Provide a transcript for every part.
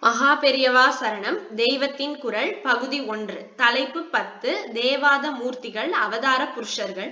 மகா பெரியவா சரணம். தெய்வத்தின் குரல் பகுதி ஒன்று. தலைப்பு பத்து. தேவாத மூர்த்திகள் அவதார புருஷர்கள்.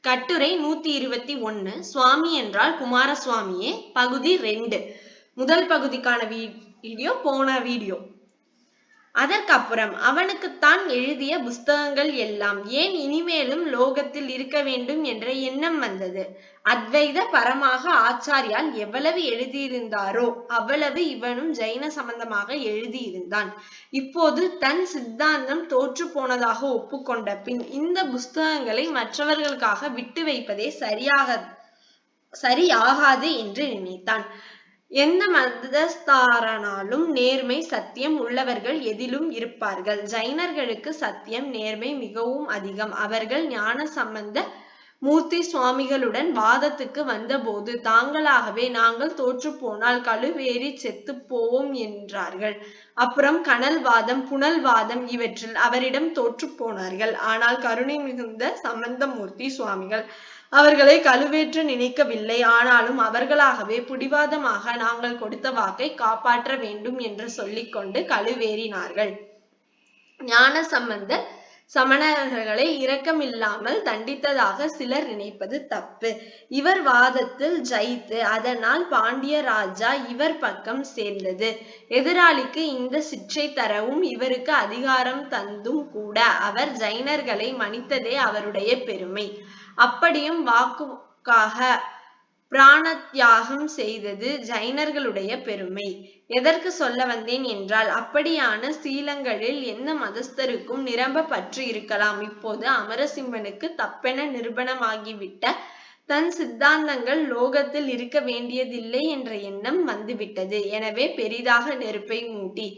கட்டுரை நூத்தி இருபத்தி ஒன்னு. சுவாமி என்றால் குமாரசுவாமியே. பகுதி ரெண்டு. முதல் பகுதிக்கான வீடியோ போன வீடியோ. அதற்கப்புறம் அவனுக்குத்தான் எழுதிய புஸ்தகங்கள் எல்லாம் ஏன் இனிமேலும் லோகத்தில் இருக்க வேண்டும் என்ற எண்ணம் வந்தது. அத்வைத பரமாக ஆச்சாரியால் எவ்வளவு எழுதியிருந்தாரோ அவ்வளவு இவனும் ஜைன சம்பந்தமாக எழுதியிருந்தான். இப்போது தன் சித்தாந்தம் தோற்று போனதாக ஒப்புக்கொண்ட பின் இந்த புஸ்தகங்களை மற்றவர்களுக்காக விட்டு வைப்பதே சரியாக சரியாகாது என்று நினைத்தான். எந்த மதஸ்தாரனாலும் நேர்மை சத்தியம் உள்ளவர்கள் எதிலும் இருப்பார்கள். ஜைனர்களுக்கு சத்தியம் நேர்மை மிகவும் அதிகம். அவர்கள் ஞான சம்பந்த மூர்த்தி சுவாமிகளுடன் வாதத்துக்கு வந்தபோது தாங்களாகவே நாங்கள் தோற்று போனால் கழுவேறி செத்து போவோம் என்றார்கள். அப்புறம் கனல் வாதம் புனல் வாதம் இவற்றில் அவரிடம் தோற்று போனார்கள். ஆனால் கருணை மிகுந்த சம்பந்தமூர்த்தி சுவாமிகள் அவர்களை கழுவேற்ற நினைக்கவில்லை. ஆனாலும் அவர்களாகவே புடிவாதமாக நாங்கள் கொடுத்த வாக்கை காப்பாற்ற வேண்டும் என்று சொல்லிக்கொண்டு கழுவேறினார்கள். ஞான சம்பந்த சமணர்களை இரக்கமில்லாமல் தண்டித்ததாக சிலர் நினைப்பது தப்பு. இவர் வாதத்தில் ஜெயித்து அதனால் பாண்டிய ராஜா இவர் பக்கம் சேர்ந்தது. எதிராளிக்கு இந்த சிற்றை தரவும் இவருக்கு அதிகாரம் தந்தும் கூட அவர் ஜைனர்களை மன்னித்ததே அவருடைய பெருமை. அப்படியும் வாக்குக்காக பிராண தியாகம் செய்தது ஜைனர்களுடைய பெருமை. எதற்கு சொல்ல வந்தேன் என்றால் அப்படியான சீலங்களில் எந்த மதஸ்தருக்கும் நிரம்ப பற்று இருக்கலாம். இப்போது அமரசிம்மனுக்கு தப்பென நிரூபணமாகிவிட்ட தன் சித்தாந்தங்கள் லோகத்தில் இருக்க வேண்டியதில்லை என்ற எண்ணம் வந்துவிட்டது. எனவே பெரிதாக நெருப்பை மூட்டி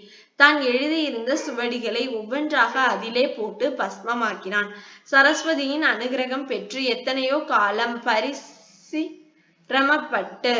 தான் எழுதியிருந்த சுவடிகளை ஒவ்வொன்றாக அதிலே போட்டு பஸ்மமாக்கினான். சரஸ்வதியின் அனுகிரகம் பெற்று எத்தனையோ காலம் பரிசி சிரமப்பட்டு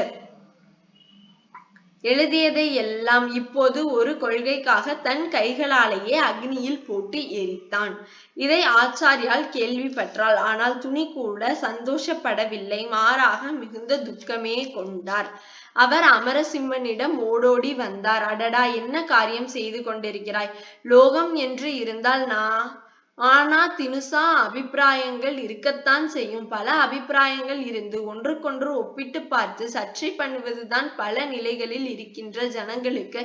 எழுதியதை எல்லாம் இப்போது ஒரு கொள்கைக்காக தன் கைகளாலேயே அக்னியில் போட்டு எரித்தான். இதை ஆச்சாரியால் கேள்விப்பட்டாள் ஆனால் துணி கூட சந்தோஷப்படவில்லை. மாறாக மிகுந்த துக்கமே கொண்டார். அவர் அமரசிம்மனிடம் ஓடோடி வந்தார். அடடா என்ன காரியம் செய்து கொண்டிருக்கிறாய்? லோகம் என்று இருந்தால் நான் ஆனா தினுசா அபிப்பிராயங்கள் இருக்கத்தான் செய்யும். பல அபிப்பிராயங்கள் இருந்து ஒன்றுக்கொன்று ஒப்பிட்டு பார்த்து சர்ச்சை பண்ணுவதுதான் பல நிலைகளில் இருக்கின்ற ஜனங்களுக்கு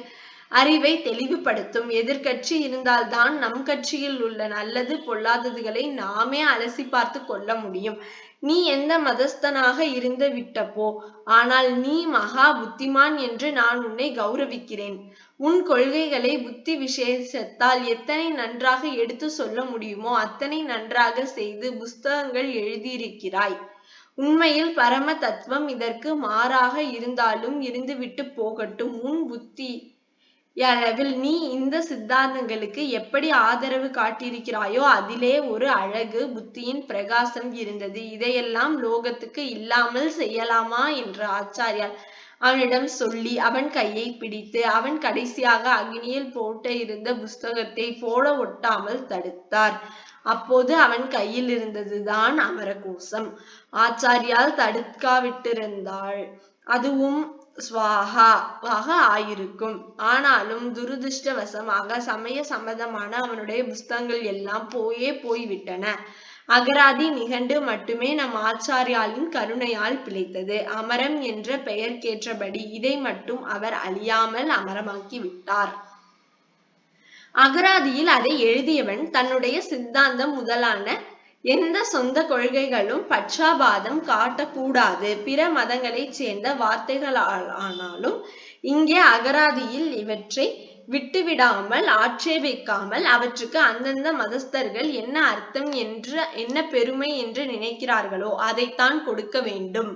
அறிவை தெளிவுபடுத்தும். எதிர்கட்சி இருந்தால்தான் நம் கட்சியில் உள்ள நல்லது பொல்லாததுகளை நாமே அலசி பார்த்து கொள்ள முடியும். நீ எந்த மதஸ்தனாக இருந்து விட்டப்போ ஆனால் நீ மகா புத்திமான் என்று நான் உன்னை கௌரவிக்கிறேன். உன் கொள்கைகளை புத்தி விசேஷத்தால் எத்தனை நன்றாக எடுத்து சொல்ல முடியுமோ அத்தனை நன்றாக செய்து புஸ்தகங்கள் எழுதியிருக்கிறாய். உண்மையில் பரம தத்துவம் இதற்கு மாறாக இருந்தாலும் இருந்துவிட்டு போகட்டும். உன் புத்தி நீ இந்த சித்தாந்தங்களுக்கு எப்படி ஆதரவு காட்டியிருக்கிறாயோ அதிலே ஒரு அழகு புத்தியின் பிரகாசம் இருந்தது. இதையெல்லாம் லோகத்துக்கு இல்லாமல் செய்யலாமா என்று ஆச்சாரியார் அவனிடம் சொல்லி அவன் கையை பிடித்து அவன் கடைசியாக அக்னியில் போட்ட இருந்த புஸ்தகத்தை போட ஒட்டாமல் தடுத்தார். அப்போது அவன் கையில் இருந்ததுதான் அமரகோசம் ஆச்சாரியால் தடுக்காவிட்டிருந்தாள். அதுவும் ஸ்வாகாவாக ஆயிருக்கும். ஆனாலும் துரதிருஷ்டவசமாக சமய சம்பந்தமான அவனுடைய புஸ்தகங்கள் எல்லாம் போயே போய்விட்டன. அகராதி நிகண்டு மட்டுமே நம் ஆச்சாரியாலின் கருணையால் பிழைத்தது. அமரம் என்ற பெயர்க்கேற்றபடி இதை மட்டும் அவர் அழியாமல் அமரமாக்கி விட்டார். அகராதியில் அதை எழுதியவன் தன்னுடைய சித்தாந்தம் முதலான எந்த சொந்த கொள்கைகளும் பட்சாபாதம் காட்டக்கூடாது. பிற மதங்களைச் சேர்ந்த வார்த்தைகளானாலும் இங்கே அகராதியில் இவற்றை விட்டுவிடாமல் ஆட்சேபிக்காமல் அவற்றுக்கு அந்தந்த மதஸ்தர்கள் என்ன அர்த்தம் என்று என்ன பெருமை என்று நினைக்கிறார்களோ அதைத்தான் கொடுக்க வேண்டும்.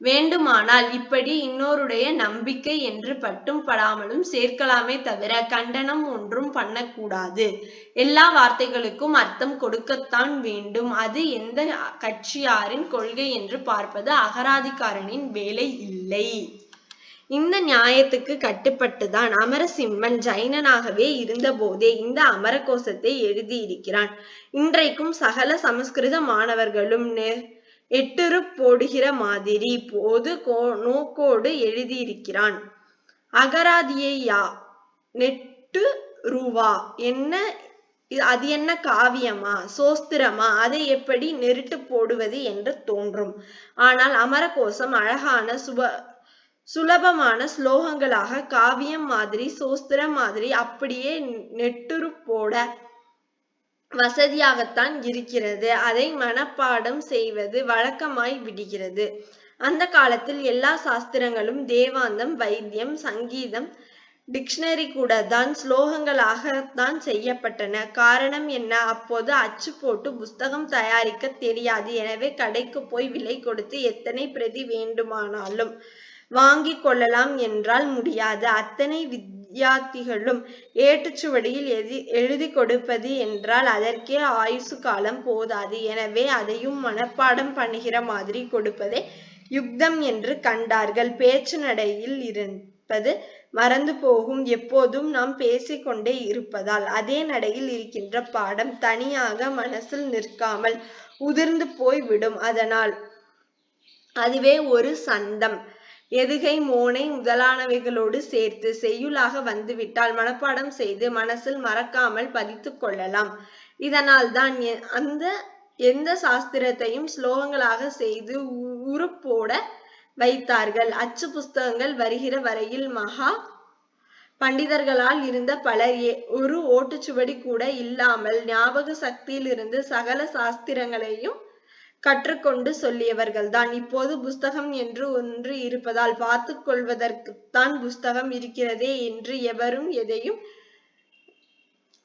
வேண்டுமானால் இப்படி இன்னோருடைய நம்பிக்கை என்று பட்டும் படாமலும் சேர்க்கலாமே தவிர கண்டனம் ஒன்றும் பண்ணக்கூடாது. எல்லா வார்த்தைகளுக்கும் அர்த்தம் கொடுக்கத்தான் வேண்டும். அது எந்த கட்சியாரின் கொள்கை என்று பார்ப்பது அகராதிக்காரனின் வேலை இல்லை. இந்த நியாயத்துக்கு கட்டுப்பட்டுதான் அமரசிம்மன் ஜைனனாகவே இருந்தபோதே இந்த அமரகோசத்தை எழுதியிருக்கிறான். இன்றைக்கும் சகல சமஸ்கிருத மாணவர்களும் எட்டுரு போடுகிற மாதிரி போது கோ நோக்கோடு எழுதியிருக்கிறான். அகராதியை யா நெட்டு ரூவா என்ன அது என்ன காவியமா சோஸ்திரமா அதை எப்படி நெருட்டு போடுவது என்று தோன்றும். ஆனால் அமரகோசம் அழகான சுப சுலபமான ஸ்லோகங்களாக காவியம் மாதிரி சோஸ்திரம் மாதிரி அப்படியே நெட்டுரு போட வசதியாகத்தான் இருக்கிறது. அதை மனப்பாடம் செய்வது வழக்கமாய் விடுகிறது. அந்த காலத்தில் எல்லா சாஸ்திரங்களும் தேவாந்தம் வைத்தியம் சங்கீதம் டிக்ஷனரி கூட தான் ஸ்லோகங்களாகத்தான் செய்யப்பட்டன. காரணம் என்ன? அப்போது அச்சு போட்டு புஸ்தகம் தயாரிக்க தெரியாது. எனவே கடைக்கு போய் விலை கொடுத்து எத்தனை பிரதி வேண்டுமானாலும் வாங்கி கொள்ளலாம் என்றால் முடியாது. அத்தனை வித் வித்தியார்த்திகளும் ஏட்டுச்சுவடியில் எழுதி எழுதி கொடுப்பது என்றால் அதற்கே ஆயுசு காலம் போதாது. எனவே அதையும் மனப்பாடம் பண்ணுகிற மாதிரி கொடுப்பதே யுக்தம் என்று கண்டார்கள். பேச்சு நடையில் இருப்பது மறந்து போகும். எப்போதும் நாம் பேசிக்கொண்டே இருப்பதால் அதே நடையில் இருக்கின்ற பாடம் தனியாக மனசில் நிற்காமல் உதிர்ந்து போய் விடும் அதனால் அதுவே ஒரு சந்தம். எதுகை மோனை முதலானவைகளோடு சேர்த்து செய்யுளாக வந்துவிட்டால் மனப்பாடம் செய்து மனசில் மறக்காமல் பதித்துக் கொள்ளலாம். இதனால் தான் அந்த எந்த சாஸ்திரத்தையும் ஸ்லோகங்களாக செய்து உருப்போட வைத்தார்கள். அச்சு புஸ்தகங்கள் வருகிற வரையில் மகா பண்டிதர்களால் இருந்த பலர் ஏ- ஒரு ஓட்டுச்சுவடி கூட இல்லாமல் ஞாபக சக்தியிலிருந்து சகல சாஸ்திரங்களையும் கற்றுக்கொண்டு சொல்லியவர்கள்தான். இப்போது புஸ்தகம் என்று ஒன்று இருப்பதால் பார்த்து கொள்வதற்குத்தான் புஸ்தகம் இருக்கிறதே என்று எவரும் எதையும்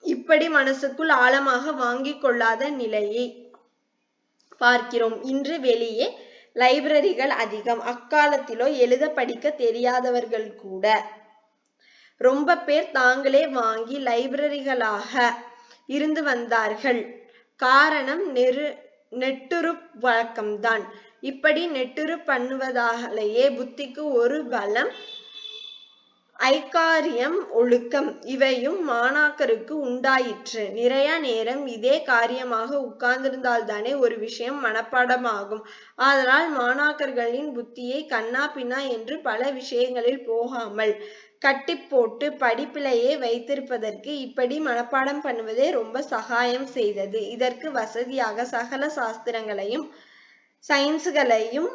இப்படி மனசுக்குள் ஆழமாக வாங்கிக் கொள்ளாத நிலையை பார்க்கிறோம். இன்று வெளியே லைப்ரரிகள் அதிகம். அக்காலத்திலோ எழுத படிக்க தெரியாதவர்கள் கூட ரொம்ப பேர் தாங்களே வாங்கி லைப்ரரிகளாக இருந்து வந்தார்கள். காரணம் நெரு நெட்டுரு வழக்கம்தான். இப்படி நெட்டுரு பண்ணுவதாலேயே புத்திக்கு ஒரு பலம் ஐக்காரியம் ஒழுக்கம் இவையும் மாணாக்கருக்கு உண்டாயிற்று. நிறைய நேரம் இதே காரியமாக உட்கார்ந்திருந்தால்தானே ஒரு விஷயம் மனப்பாடமாகும். ஆதலால் மாணாக்கர்களின் புத்தியை கண்ணா பின்னா என்று பல விஷயங்களில் போகாமல் கட்டி போட்டு படிப்பிலேயே வைத்திருப்பதற்கு இப்படி மனப்பாடம் பண்ணுவதே ரொம்ப சகாயம் செய்தது. இதற்கு வசதியாக சகல சாஸ்திரங்களையும் சயின்ஸுகளையும்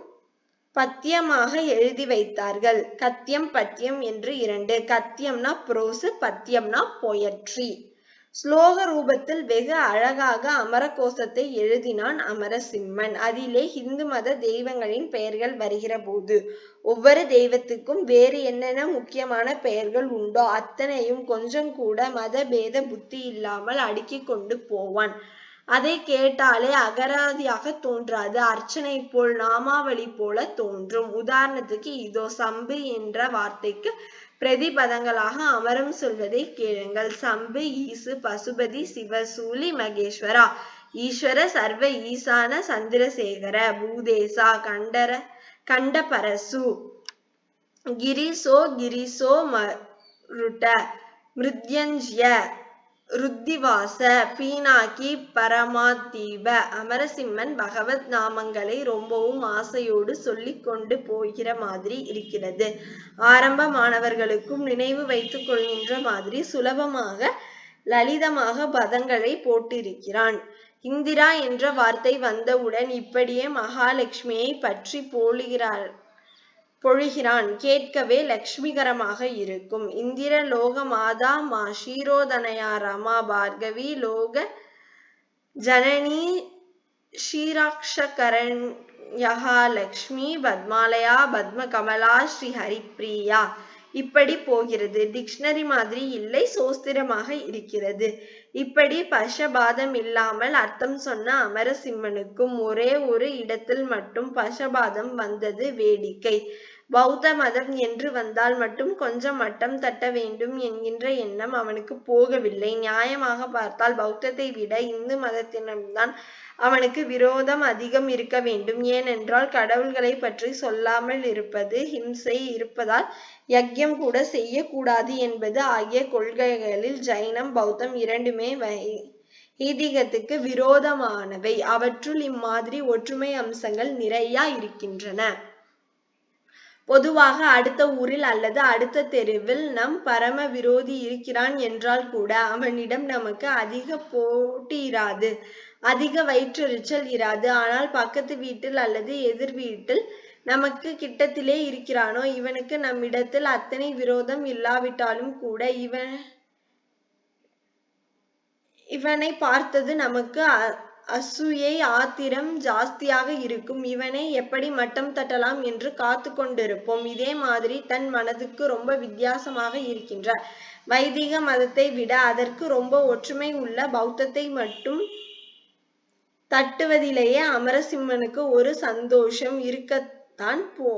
பத்தியமாக எழுதி வைத்தார்கள். கத்தியம் பத்தியம் என்று இரண்டு. கத்தியம்னா புரோசு பத்தியம்னா போயட்ரி ஸ்லோக ரூபத்தில் வெகு அழகாக அமரகோசத்தை எழுதினான் அமரசிம்மன். அதிலே ஹிந்து மத தெய்வங்களின் பெயர்கள் வருகிற போது ஒவ்வொரு தெய்வத்துக்கும் வேறு என்னென்ன முக்கியமான பெயர்கள் உண்டோ அத்தனையும் கொஞ்சம் கூட மத பேத புத்தி இல்லாமல் அடுக்கி கொண்டு போவான். அதை கேட்டாலே அகராதியாக தோன்றாது. அர்ச்சனை போல் நாமாவளி போல தோன்றும். உதாரணத்துக்கு இதோ சம்பு என்ற வார்த்தைக்கு பிரதிபதங்களாக அமரம் சொல்வதை கேளுங்கள். சம்பு ஈசு பசுபதி சிவசூலி மகேஸ்வரா. ஈஸ்வர சர்வ ஈசான சந்திரசேகர பூதேசா கண்டர கண்டபரசு. கிரிசோ கிரிசோ மருட்ட மிருத்யஞ்சிய ருத்திவாச பீனாக்கி பரமாதீப அமரசிம்மன் பகவத் நாமங்களை ரொம்பவும் ஆசையோடு சொல்லி கொண்டு போகிற மாதிரி இருக்கிறது. ஆரம்ப மாணவர்களுக்கும் நினைவு வைத்துக் கொள்கின்ற மாதிரி சுலபமாக லலிதமாக பதங்களை போட்டிருக்கிறான். இந்திரா என்ற வார்த்தை வந்தவுடன் இப்படியே மகாலட்சுமியை பற்றி போலுகிறார் பொழிகிறான். கேட்கவே லக்ஷ்மிகரமாக இருக்கும். இந்திர லோக மாதா மா ஷீரோதனயா ரமா பார்கவி லோக ஜனனி ஷீராட்சகரண்யா லக்ஷ்மி பத்மாலயா பத்ம கமலா ஸ்ரீ ஹரிப்ரியா இப்படி போகிறது. டிக்ஷனரி மாதிரி இல்லை சோஸ்திரமாக இருக்கிறது. இப்படி பஷபாதம் இல்லாமல் அர்த்தம் சொன்ன அமரசிம்மனுக்கும் ஒரே ஒரு இடத்தில் மட்டும் பஷபாதம் வந்தது வேடிக்கை. பௌத்த மதம் என்று வந்தால் மட்டும் கொஞ்சம் மட்டம் தட்ட வேண்டும் என்கின்ற எண்ணம் அவனுக்கு போகவில்லை. நியாயமாக பார்த்தால் பௌத்தத்தை விட இந்து மதத்தினம்தான் அவனுக்கு விரோதம் அதிகம் இருக்க வேண்டும். ஏனென்றால் கடவுள்களை பற்றி சொல்லாமல் இருப்பது ஹிம்சை இருப்பதால் யக்ஞம் கூட செய்யக்கூடாது என்பது ஆகிய கொள்கைகளில் ஜைனம் பௌத்தம் இரண்டுமே வை ஈதிகத்துக்கு விரோதமானவை. அவற்றுள் இம்மாதிரி ஒற்றுமை அம்சங்கள் நிறைய இருக்கின்றன. பொதுவாக அடுத்த ஊரில் அல்லது அடுத்த தெருவில் நம் பரம விரோதி இருக்கிறான் என்றால் கூட அவனிடம் நமக்கு அதிக போட்டி இராது. அதிக வயிற்றெரிச்சல் இராது. ஆனால் பக்கத்து வீட்டில் அல்லது எதிர் வீட்டில் நமக்கு கிட்டத்திலே இருக்கிறானோ இவனுக்கு நம்மிடத்தில் அத்தனை விரோதம் இல்லாவிட்டாலும் கூட இவன் இவனை பார்த்தது நமக்கு அசூயை ஆத்திரம் ஜாஸ்தியாக இருக்கும். இவனை எப்படி மட்டம் தட்டலாம் என்று காத்து கொண்டிருப்போம். இதே மாதிரி தன் மனதுக்கு ரொம்ப வித்தியாசமாக இருக்கின்றார். வைதிக மதத்தை விட அதற்கு ரொம்ப ஒற்றுமை உள்ள பௌத்தத்தை மட்டும் தட்டுவதிலேயே அமரசிம்மனுக்கு ஒரு சந்தோஷம் இருக்கத்தான் போ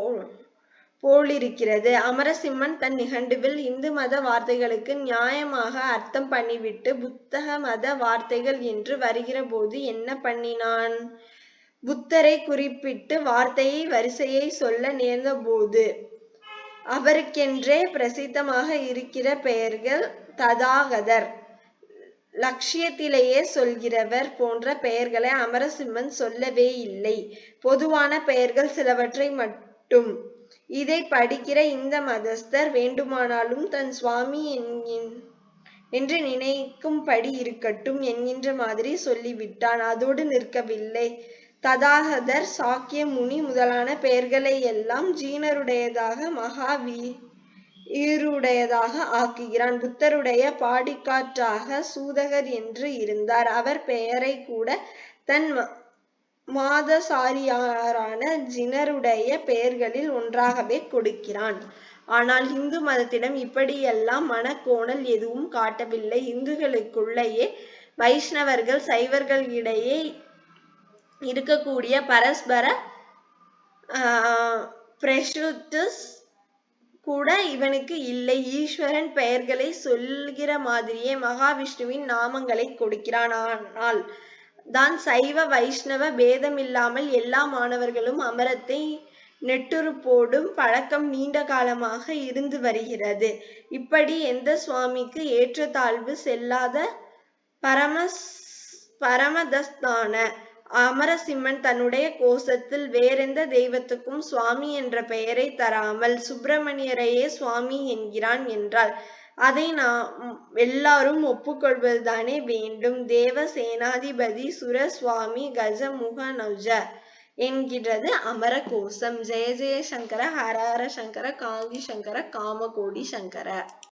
போலிருக்கிறது. அமரசிம்மன் தன் நிகண்டுவில் இந்து மத வார்த்தைகளுக்கு நியாயமாக அர்த்தம் பண்ணிவிட்டு புத்தக மத வார்த்தைகள் என்று வருகிற போது என்ன பண்ணினான்? புத்தரை குறிப்பிட்டு வார்த்தையை வரிசையை சொல்ல நேர்ந்த போது அவருக்கென்றே பிரசித்தமாக இருக்கிற பெயர்கள் ததாகதர். லட்சியத்திலேயே சொல்கிறவர் போன்ற பெயர்களை அமரசிம்மன் சொல்லவே இல்லை. பொதுவான பெயர்கள் சிலவற்றை மட்டும் இதை படிக்கிற இந்த மதஸ்தர் வேண்டுமானாலும் தன் சுவாமி என்று நினைக்கும்படி இருக்கட்டும் என்கின்ற மாதிரி சொல்லிவிட்டான். அதோடு நிற்கவில்லை. ததாகதர் சாக்கிய முனி முதலான பெயர்களை எல்லாம் ஜீனருடையதாக மகாவீ ஈருடையதாக ஆக்குகிறான். புத்தருடைய பாடிக்காற்றாக சூதகர் என்று இருந்தார். அவர் பெயரை கூட தன் மாதசாரியாரான ஜினருடைய பெயர்களில் ஒன்றாகவே கொடுக்கிறான். ஆனால் இந்து மதத்திடம் இப்படியெல்லாம் மனக்கோணல் எதுவும் காட்டவில்லை. இந்துக்களுக்குள்ளேயே வைஷ்ணவர்கள் சைவர்கள் இடையே இருக்கக்கூடிய பரஸ்பர ஆஹ் கூட இவனுக்கு இல்லை. ஈஸ்வரன் பெயர்களை சொல்கிற மாதிரியே மகாவிஷ்ணுவின் நாமங்களை கொடுக்கிறான். ஆனால் தான் சைவ வைஷ்ணவ பேதமில்லாமல் எல்லா மாணவர்களும் அமரத்தை நெட்டுருப்போடும் பழக்கம் நீண்ட காலமாக இருந்து வருகிறது. இப்படி எந்த சுவாமிக்கு ஏற்றத்தாழ்வு செல்லாத பரமஸ் பரமதஸ்தான அமரசிம்மன் தன்னுடைய கோஷத்தில் வேறெந்த தெய்வத்துக்கும் சுவாமி என்ற பெயரை தராமல் சுப்பிரமணியரையே சுவாமி என்கிறான் என்றால் அதை நாம் எல்லாரும் ஒப்புக்கொள்வதுதானே வேண்டும். தேவ சேனாதிபதி சுரசுவாமி கஜமுக நௌஜ என்கிறது அமர கோஷம் ஜெய ஜெய சங்கர ஹர ஹர சங்கர காங்கி சங்கர காமகோடி சங்கர.